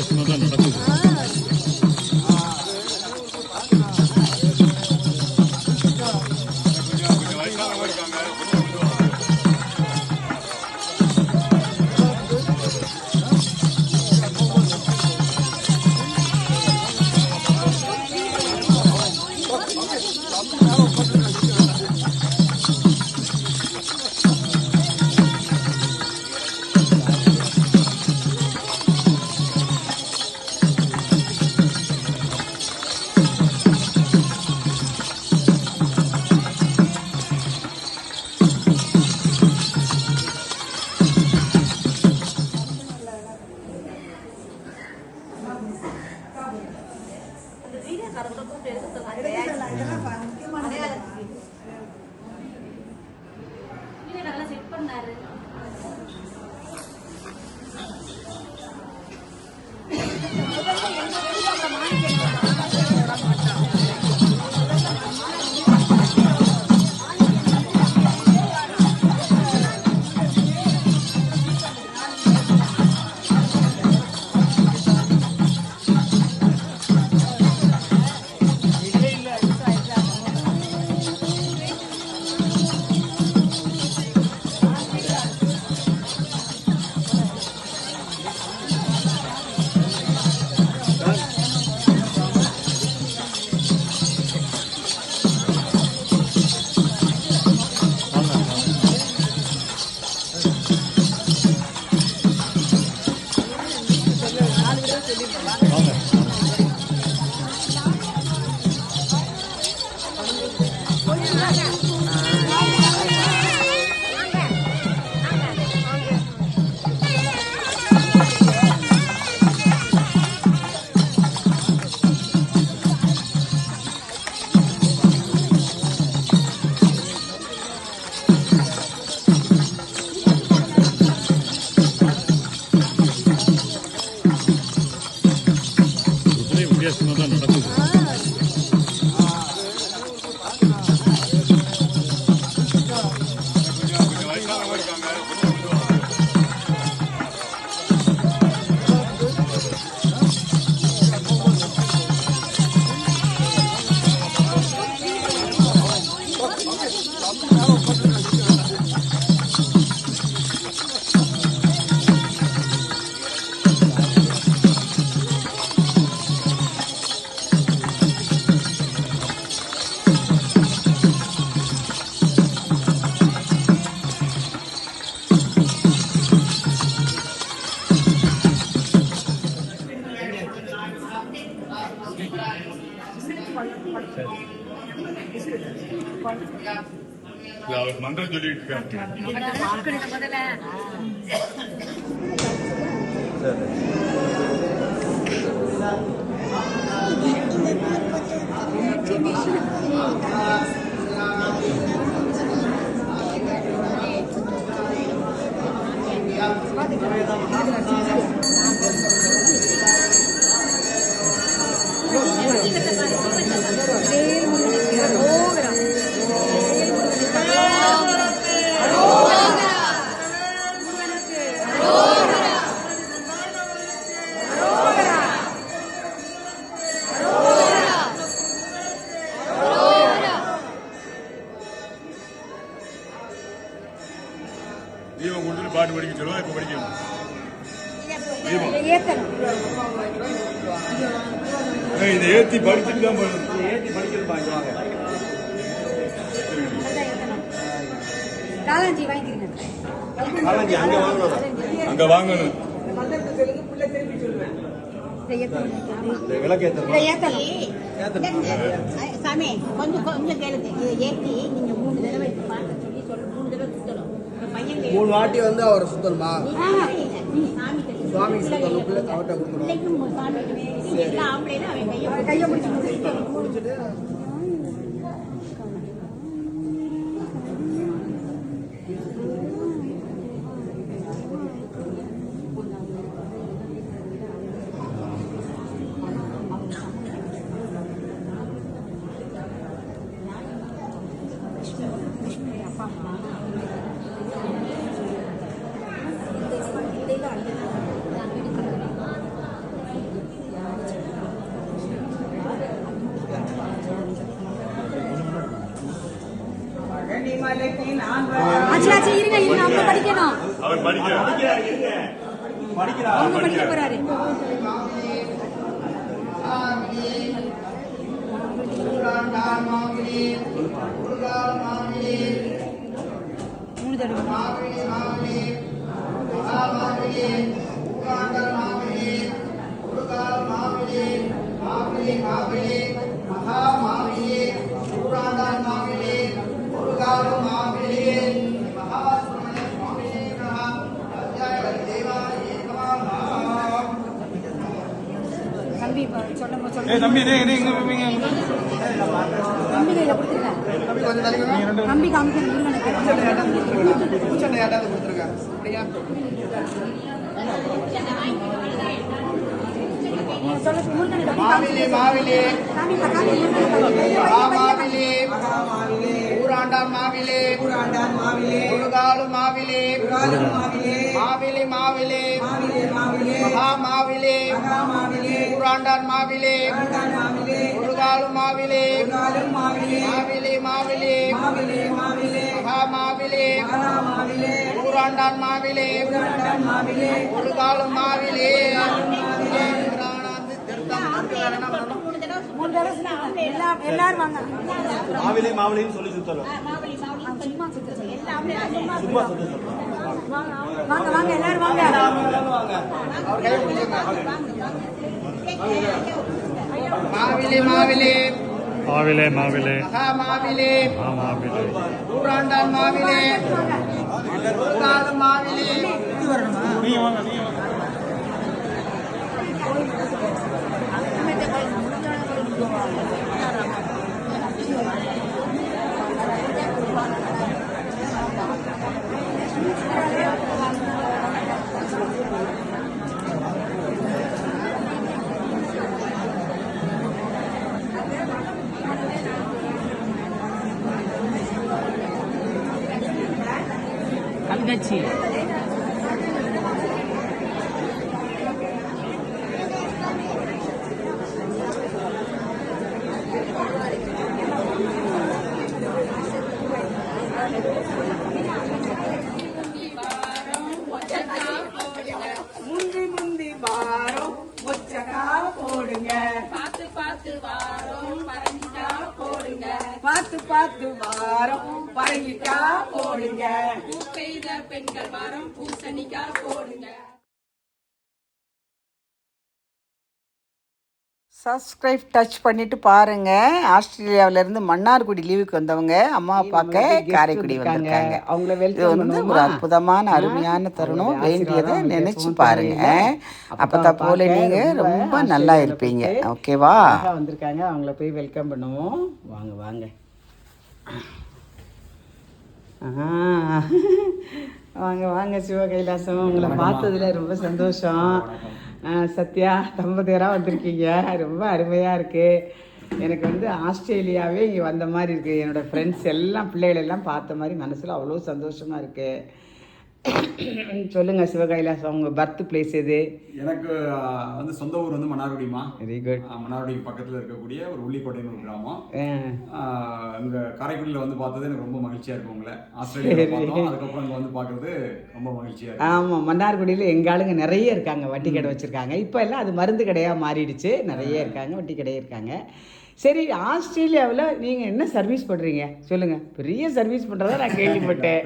ஒரே Love. இது அவர் மந்திரம் சொல்லிட்டு இருக்காரு காலாஞ்சி அங்கே வாங்கணும். அங்க வாங்கணும். சாமி கொஞ்சம் கொஞ்சம் கேளுங்க. இதை ஏற்றி நீங்க மூணு தடவை பார்க்க சொல்லி சொல்ல மூணு தடவை சுத்தணும். மூணு வாட்டி வந்து அவரை சுத்தணுமா? சாமி சுவாமி சுத்தணும் அவர்கிட்ட கொடுக்கணும். தம்பி சொல்லுங்க சொல்லுங்க தம்பி இதே இதே எங்க போவீங்க தம்பி கையில கொடுத்துருங்க தம்பி கொஞ்சம் நம்பி தம்பி காமிக்க முருகனுக்கு பூச்சண்டை மாவிலே. கொடுத்துருங்க அப்படியா சொல்ல முருகனுக்கு மாவிலி. மாவிலி சாமி காமி முருகனுக்கு மாவிலே. மாவிலே மாவிலே. மாவிலே மாவிலே. மகா மாவிலே. ஊராண்டான் மாவிலே. மாவிலே மாவிலே. மாவிலே மகா மாவிலே. ஊராண்டான் மாவிலே. முருகாலு மாவிலே. மூணு தடவை மூணு தடவை சொன்னாங்க. எல்லா- எல்லாரும் வாங்க. மாவிலி மாவிலின்னு சொல்லி சுத்தணும். மாவளி மாவளி சும்மா சுத்த சொல்லு. எல்லா ஆம்பளையும் சும்மா சும்மா சுத்தணும் வாங்க வாங்க எல்லாரும் வாங்க. அவர் கையை பிடிச்சுங்க மாவிலே மாவிலே. மாவிலே மாவிலே. மாவிலே. மாவிலே. ஊராண்டான் மாவிலே. மாவிலே. Thank you. சப்ஸ்கிரைப் டச் பண்ணிட்டு பாருங்க. ஆஸ்திரேலியாவில இருந்து மன்னார்குடி லீவுக்கு வந்தவங்க அம்மா அப்பாக்க காரைக்குடி வந்திருக்காங்க. அவங்கள இது வந்து ஒரு அற்புதமான அருமையான தருணம். வேண்டியதை நினைச்சு பாருங்க. அப்பதான் போல நீங்க ரொம்ப நல்லா இருப்பீங்க. ஓகேவா? வந்திருக்காங்க. அவங்கள போய் வெல்கம் பண்ணுவோம். வாங்க வாங்க. வாங்க வாங்க சிவ கைலாசம். உங்களை பார்த்ததுல ரொம்ப சந்தோஷம். சத்யா தம்பதியராக வந்திருக்கீங்க. ரொம்ப அருமையாக இருக்குது எனக்கு வந்து ஆஸ்திரேலியாவே இங்கே வந்த மாதிரி இருக்குது என்னோடய ஃப்ரெண்ட்ஸ் எல்லாம் பிள்ளைகளெல்லாம் பார்த்த மாதிரி மனசில் அவ்வளோ சந்தோஷமாக இருக்குது சொல்லுங்கள் சிவ கைலாசம் உங்கள் பர்த் பிளேஸ் எது? எனக்கு வந்து சொந்த ஊர் வந்து மன்னார்குடிமா வெரி குட் ஆஹ், மன்னார்குடி பக்கத்தில் இருக்கக்கூடிய ஒரு உள்ளிக்கோட்டைன்னு ஒரு கிராமம். இங்க காரைக்குடியில் வந்து பார்த்தது எனக்கு ரொம்ப மகிழ்ச்சியா இருக்கு உங்களை. பார்த்தோம். அதுக்கப்புறம் இங்க வந்து பார்க்கறது ரொம்ப மகிழ்ச்சியா இருக்கு. ஆமாம் மன்னார்குடியில் எங்கள் ஆளுங்க நிறைய இருக்காங்க வட்டி கடை வச்சுருக்காங்க. இப்போ எல்லாம் அது மருந்து கடையாக மாறிடுச்சு. நிறைய இருக்காங்க வட்டி கடை இருக்காங்க. சரி ஆஸ்திரேலியாவில் நீங்கள் என்ன சர்வீஸ் பண்ணுறீங்க சொல்லுங்கள் பெரிய சர்வீஸ் பண்ணுறதா நான் கேள்விப்பட்டேன்.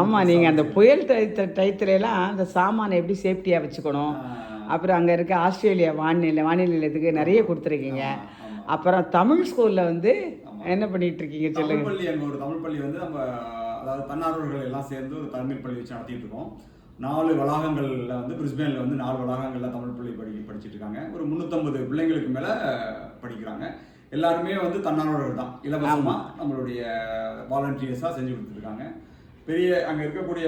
ஆமாம் நீங்கள் அந்த புயல் டயத்து டயத்துல எல்லாம் அந்த சாமானை எப்படி சேஃப்டியாக வச்சுக்கணும்? அப்புறம் அங்கே இருக்க ஆஸ்திரேலியா வானிலை வானிலை நிலையத்துக்கு நிறைய கொடுத்துருக்கீங்க. அப்புறம் தமிழ் ஸ்கூலில் வந்து என்ன பண்ணிட்டு இருக்கீங்க தமிழ் சொல்லுங்கள் பள்ளி அங்க ஒரு தமிழ் பள்ளி வந்து நம்ம அதாவது தன்னார்வலர்கள் எல்லாம் சேர்ந்து ஒரு தமிழ் பள்ளி வச்சு நடத்திட்டு இருக்கோம். நாலு வளாகங்கள்ல வந்து பிரிஸ்பேன்ல வந்து நாலு வளாகங்கள்ல தமிழ் பள்ளி படி படிச்சிட்டு இருக்காங்க ஒரு முந்நூற்றம்பது பிள்ளைங்களுக்கு மேல படிக்கிறாங்க. எல்லாருமே வந்து தன்னார்வலர்கள் தான். இலவசமா நம்மளுடைய வாலண்டியர்ஸா செஞ்சு கொடுத்துருக்காங்க பெரிய அங்க இருக்கக்கூடிய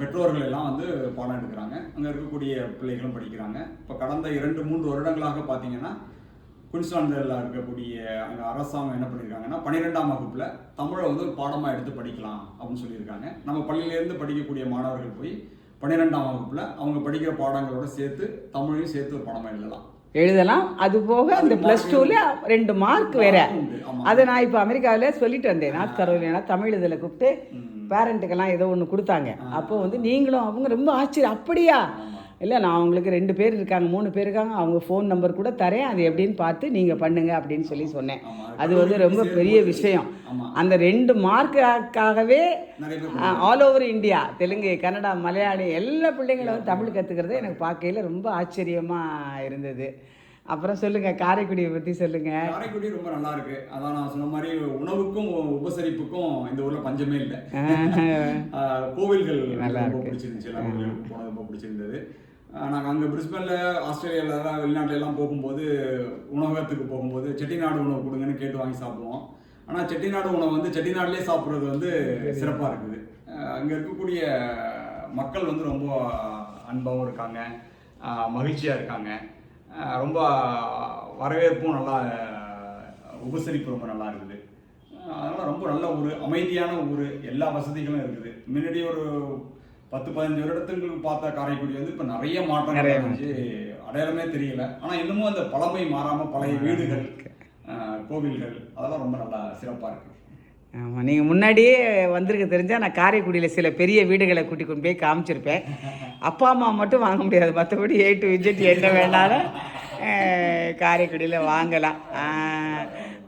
பெற்றோர்கள் எல்லாம் வந்து பாடம் எடுக்கிறாங்க. அங்க இருக்கக்கூடிய பிள்ளைகளும் படிக்கிறாங்க. இப்போ கடந்த இரண்டு மூன்று வருடங்களாக பார்த்தீங்கன்னா குயின்ஸ்லாண்டில் இருக்கக்கூடிய அங்கே அரசாங்கம் என்ன பண்ணியிருக்காங்கன்னா பன்னிரெண்டாம் வகுப்புல தமிழை வந்து ஒரு பாடமாக எடுத்து படிக்கலாம் அப்படின்னு சொல்லியிருக்காங்க. நம்ம பள்ளியிலேருந்து படிக்கக்கூடிய மாணவர்கள் போய் பன்னிரெண்டாம் வகுப்புல அவங்க படிக்கிற பாடங்களோட சேர்த்து தமிழையும் சேர்த்து ஒரு பாடமாக எழுதலாம். எழுதலாம். அது போக அந்த ப்ளஸ் டூவில் ரெண்டு மார்க் வேற. அதை நான் இப்போ அமெரிக்காவில் சொல்லிட்டு வந்தேன். நார்த் கரோலினா தமிழ் இதில் கூப்பிட்டு பேரண்ட்டுக்கெல்லாம் ஏதோ ஒன்று கொடுத்தாங்க. அப்போ வந்து நீங்களும் அவங்க ரொம்ப ஆச்சரியம் அப்படியா? இல்லை நான் அவங்களுக்கு ரெண்டு பேர் இருக்காங்க மூணு பேர் இருக்காங்க அவங்க ஃபோன் நம்பர் கூட தரேன் அது எப்படின்னு பார்த்து நீங்கள் பண்ணுங்க அப்படின்னு சொல்லி சொன்னேன். அது வந்து ரொம்ப பெரிய விஷயம். அந்த ரெண்டு பேர் all over India Telugu Kannada Malayali எல்லா பிள்ளைங்களும் வந்து தமிழ் கற்றுக்கிறது எனக்கு பார்க்கையில ரொம்ப ஆச்சரியமாக இருந்தது. அப்புறம் சொல்லுங்கள் காரைக்குடியை பற்றி சொல்லுங்கள் காரைக்குடி ரொம்ப நல்லா இருக்கு. அதான் நான் சொன்ன மாதிரி உணவுக்கும் உபசரிப்புக்கும் இந்த ஊர்ல பஞ்சமே இல்லை. கோவில்கள் நல்லா. பிடிச்சிருந்துச்சு எல்லா கோவிலுக்கும் போனது ரொம்ப பிடிச்சிருந்தது. நாங்கள் அங்கே பிரிஸ்பனில் ஆஸ்திரேலியாவிலலாம் வெளிநாட்டிலலாம் எல்லாம் போகும்போது உணவகத்துக்கு போகும்போது செட்டிநாடு உணவு கொடுங்கன்னு கேட்டு வாங்கி சாப்பிடுவோம். ஆனால் செட்டிநாடு உணவு வந்து செட்டிநாடுலயே சாப்பிட்றது வந்து சிறப்பாக இருக்குது. அங்கே இருக்கக்கூடிய மக்கள் வந்து ரொம்ப அன்பாகவும் இருக்காங்க. மகிழ்ச்சியாக இருக்காங்க. ரொம்ப வரவேற்பும் நல்லா உபசரிப்பு ரொம்ப நல்லா இருக்குது. அதனால் ரொம்ப நல்ல ஊர் அமைதியான ஊர் எல்லா வசதிகளும் இருக்குது. முன்னாடி ஒரு பத்து பதினஞ்சு வருடத்துக்கு பார்த்த காரைக்குடி வந்து இப்போ நிறைய மாற்றங்கள் நிறைய இருந்துச்சு அடையாளமே தெரியல. ஆனா இன்னமும் அந்த பழமை மாறாம பழைய வீடுகள் கோவில்கள் அதெல்லாம் ரொம்ப நல்லா சிறப்பா இருக்கு. ஆமாம் நீங்கள் முன்னாடியே வந்திருக்க தெரிஞ்சால் நான் காரைக்குடியில் சில பெரிய வீடுகளை கூட்டி கொண்டு போய் காமிச்சிருப்பேன். அப்பா அம்மா மட்டும் வாங்க முடியாது. மற்றபடி ஏ டு விஜெட் என்ன வேணாலும் காரைக்குடியில் வாங்கலாம்.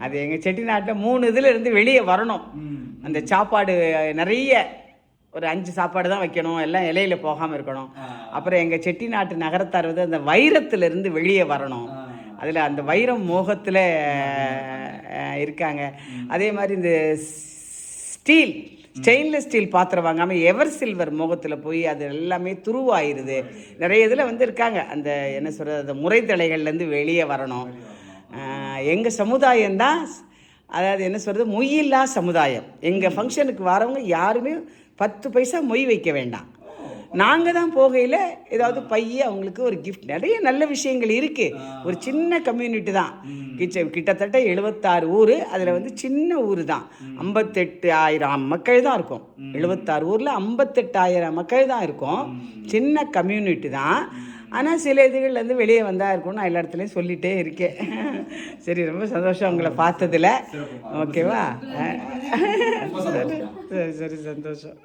அது எங்கள் செட்டிநாட்டில் மூணு இதில் இருந்து வெளியே வரணும். அந்த சாப்பாடு நிறைய ஒரு அஞ்சு சாப்பாடு தான் வைக்கணும். எல்லாம் இலையில போகாமல் இருக்கணும். அப்புறம் எங்கள் செட்டிநாட்டு நகரத்தார் வந்து அந்த வைரத்திலிருந்து வெளியே வரணும். அதில் அந்த வைரம் மோகத்தில் இருக்காங்க. அதே மாதிரி இந்த ஸ்டீல் ஸ்டெயின்லெஸ் ஸ்டீல் பாத்திரம் வாங்காமல் எவர் சில்வர் மோகத்தில் போய் அது எல்லாமே துருவாயிருது. நிறைய இதில் வந்து இருக்காங்க. அந்த என்ன சொல்கிறது அந்த முறைத்தலைகள்லேருந்து வெளியே வரணும். எங்கள் சமுதாயம்தான் அதாவது என்ன சொல்கிறது மொய்யில்லா சமுதாயம். எங்கள் ஃபங்க்ஷனுக்கு வரவங்க யாருமே பத்து பைசா மொய் வைக்க வேண்டாம். நாங்கள் தான் போகையில் ஏதாவது பைய அவங்களுக்கு ஒரு கிஃப்ட் நிறைய நல்ல விஷயங்கள் இருக்குது ஒரு சின்ன கம்யூனிட்டி தான். கிச்ச கிட்டத்தட்ட எழுபத்தாறு ஊர். அதில் வந்து சின்ன ஊர் தான். ஐம்பத்தெட்டு ஆயிரம் மக்கள் தான் இருக்கும். எழுபத்தாறு ஊரில் ஐம்பத்தெட்டாயிரம் மக்கள் தான் இருக்கும். சின்ன கம்யூனிட்டி தான். ஆனால் சில இதுகள்லேருந்து வெளியே வந்தா இருக்கும் நான் எல்லா இடத்துலையும் சொல்லிகிட்டே இருக்கேன். சரி ரொம்ப சந்தோஷம் உங்களை பார்த்ததுல. ஓகேவா? சரி சரி சந்தோஷம்.